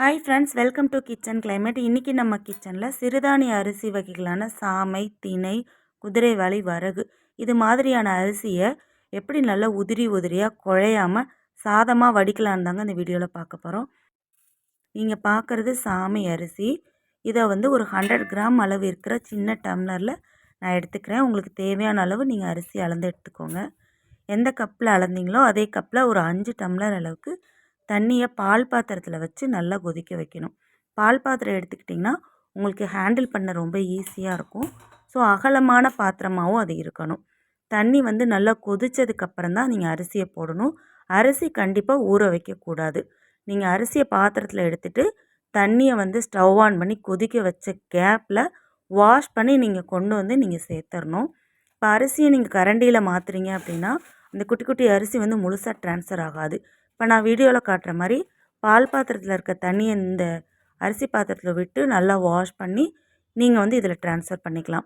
Hi friends welcome to kitchen climate இன்றைக்கி நம்ம கிச்சனில் சிறுதானிய அரிசி வகைகளான சாமை திணை குதிரைவாளி வரகு இது மாதிரியான அரிசியை எப்படி நல்லா உதிரி உதிரியாக குழையாமல் சாதமாக வடிக்கலான்னு தாங்க இந்த வீடியோவில் பார்க்க போகிறோம் நீங்கள் பார்க்குறது சாமை அரிசி. இதை வந்து ஒரு ஹண்ட்ரட் கிராம் அளவு இருக்கிற சின்ன டம்ளரில் நான் எடுத்துக்கிறேன். உங்களுக்கு தேவையான அளவு நீங்கள் அரிசி அளந்து எடுத்துக்கோங்க. எந்த கப்பில் அளந்தீங்களோ அதே கப்பில் ஒரு அஞ்சு டம்ளர் அளவுக்கு தண்ணியை பால் பாத்திரத்தில் வச்சு நல்லா கொதிக்க வைக்கணும். பால் பாத்திரம் எடுத்துக்கிட்டிங்கன்னா உங்களுக்கு ஹேண்டில் பண்ண ரொம்ப ஈஸியாக இருக்கும். ஸோ அகலமான பாத்திரமாகவும் அது இருக்கணும். தண்ணி வந்து நல்லா கொதித்ததுக்கப்புறம் தான் நீங்கள் அரிசியை போடணும். அரிசி கண்டிப்பாக ஊற வைக்கக்கூடாது. நீங்கள் அரிசியை பாத்திரத்தில் எடுத்துகிட்டு தண்ணியை வந்து ஸ்டவ் ஆன் பண்ணி கொதிக்க வச்ச கேப்பில் வாஷ் பண்ணி நீங்கள் கொண்டு வந்து நீங்கள் சேர்த்துடணும் இப்போ அரிசியை நீங்கள் கரண்டியில் மாற்றுறீங்க அப்படின்னா அந்த குட்டி குட்டி அரிசி வந்து முழுசாக ட்ரான்ஸ்ஃபர் ஆகாது. இப்போ நான் வீடியோவில் காட்டுற மாதிரி பால் பாத்திரத்தில் இருக்க தண்ணியை இந்த அரிசி பாத்திரத்தில் விட்டு நல்லா வாஷ் பண்ணி நீங்கள் வந்து இதில் ட்ரான்ஸ்ஃபர் பண்ணிக்கலாம்.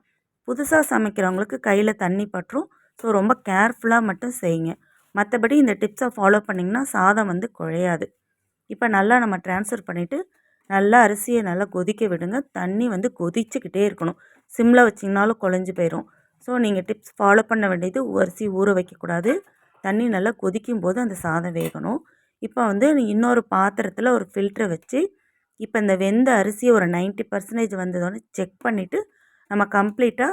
புதுசாக சமைக்கிறவங்களுக்கு கையில் தண்ணி பற்றும். ஸோ ரொம்ப கேர்ஃபுல்லாக மட்டும் செய்யுங்க. மற்றபடி இந்த டிப்ஸை ஃபாலோ பண்ணிங்கன்னா சாதம் வந்து குழையாது. இப்போ நல்லா நம்ம ட்ரான்ஸ்ஃபர் பண்ணிவிட்டு நல்லா அரிசியை நல்லா கொதிக்க விடுங்க. தண்ணி வந்து கொதிச்சுக்கிட்டே இருக்கணும். சிம்மில் வச்சிங்கனாலும் குழஞ்சி போயிடும் ஸோ நீங்கள் டிப்ஸ் ஃபாலோ பண்ண வேண்டியது அரிசி ஊற வைக்கக்கூடாது. தண்ணி நல்லா கொதிக்கும் போது அந்த சாதம் வேகணும். இப்போ வந்து இன்னொரு பாத்திரத்தில் ஒரு ஃபில்ட்ரை வச்சு இப்போ இந்த வெந்த அரிசியை ஒரு நைன்ட்டி பர்சன்டேஜ் வந்ததோடனே செக் பண்ணிவிட்டு நம்ம கம்ப்ளீட்டாக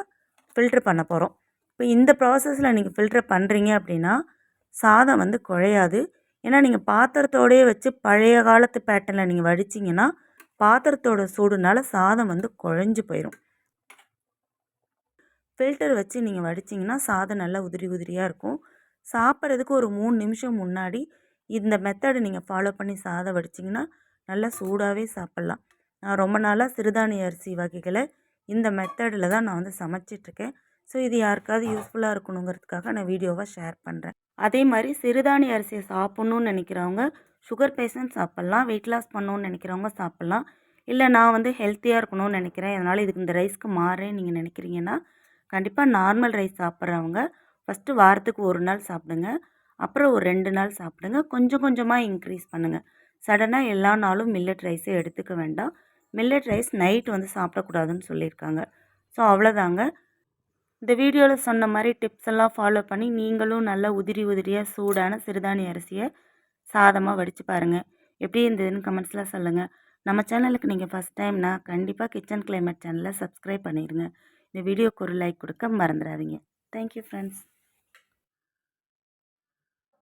ஃபில்ட்ரு பண்ண போகிறோம் இப்போ இந்த ப்ராசஸில் நீங்கள் ஃபில்ட்ரு பண்ணுறீங்க அப்படின்னா சாதம் வந்து குழையாது. ஏன்னா நீங்கள் பாத்திரத்தோடையே வச்சு பழைய காலத்து பேட்டர்னில் நீங்கள் வடிச்சிங்கன்னா பாத்திரத்தோட சூடுனால சாதம் வந்து குழஞ்சி போயிடும் ஃபில்டர் வச்சு நீங்கள் வடிச்சிங்கன்னா சாதம் நல்லா உதிரி உதிரியாக இருக்கும். சாப்பிட்றதுக்கு ஒரு மூணு நிமிஷம் முன்னாடி இந்த மெத்தடை நீங்கள் ஃபாலோ பண்ணி சாதம் வடிச்சிங்கன்னா நல்லா சூடாகவே சாப்பிட்லாம். நான் ரொம்ப நாளாக சிறுதானிய அரிசி வகைகளை இந்த மெத்தடில் தான் நான் வந்து சமைச்சிட்ருக்கேன் ஸோ இது யாருக்காவது யூஸ்ஃபுல்லாக இருக்கணுங்கிறதுக்காக நான் வீடியோவாக ஷேர் பண்ணுறேன் அதே மாதிரி சிறுதானிய அரிசியை சாப்பிட்ணுன்னு நினைக்கிறவங்க சுகர் பேஷண்ட் சாப்பிட்லாம் வெயிட் லாஸ் பண்ணணுன்னு நினைக்கிறவங்க சாப்பிட்லாம். இல்லை நான் வந்து ஹெல்த்தியாக இருக்கணும்னு நினைக்கிறேன். அதனால் இதுக்கு இந்த ரைஸ்க்கு மாறேன்னு நீங்கள் நினைக்கிறீங்கன்னா கண்டிப்பாக நார்மல் ரைஸ் சாப்பிட்றவங்க ஃபஸ்ட்டு வாரத்துக்கு ஒரு நாள் சாப்பிடுங்க. அப்புறம் ஒரு ரெண்டு நாள் சாப்பிடுங்க. கொஞ்சம் கொஞ்சமாக இன்க்ரீஸ் பண்ணுங்கள் சடனாக எல்லா நாளும் மில்லட் ரைஸே எடுத்துக்க வேண்டாம். மில்லட் ரைஸ் நைட் வந்து சாப்பிடக்கூடாதுன்னு சொல்லியிருக்காங்க. ஸோ அவ்வளோதாங்க. இந்த வீடியோவில் சொன்ன மாதிரி டிப்ஸ் எல்லாம் ஃபாலோ பண்ணி நீங்களும் நல்லா உதிரி உதிரியாக சூடான சிறுதானிய அரிசியை சாதமாக வடித்து பாருங்கள் எப்படி இருந்ததுன்னு கமெண்ட்ஸில் சொல்லுங்கள் நம்ம சேனலுக்கு நீங்கள் ஃபஸ்ட் டைம்னா கண்டிப்பாக கிச்சன் கிளைமேட் சேனலை சப்ஸ்கிரைப் பண்ணிடுங்க இந்த வீடியோக்கு ஒரு லைக் கொடுக்க மறந்துடாதீங்க. Thank you friends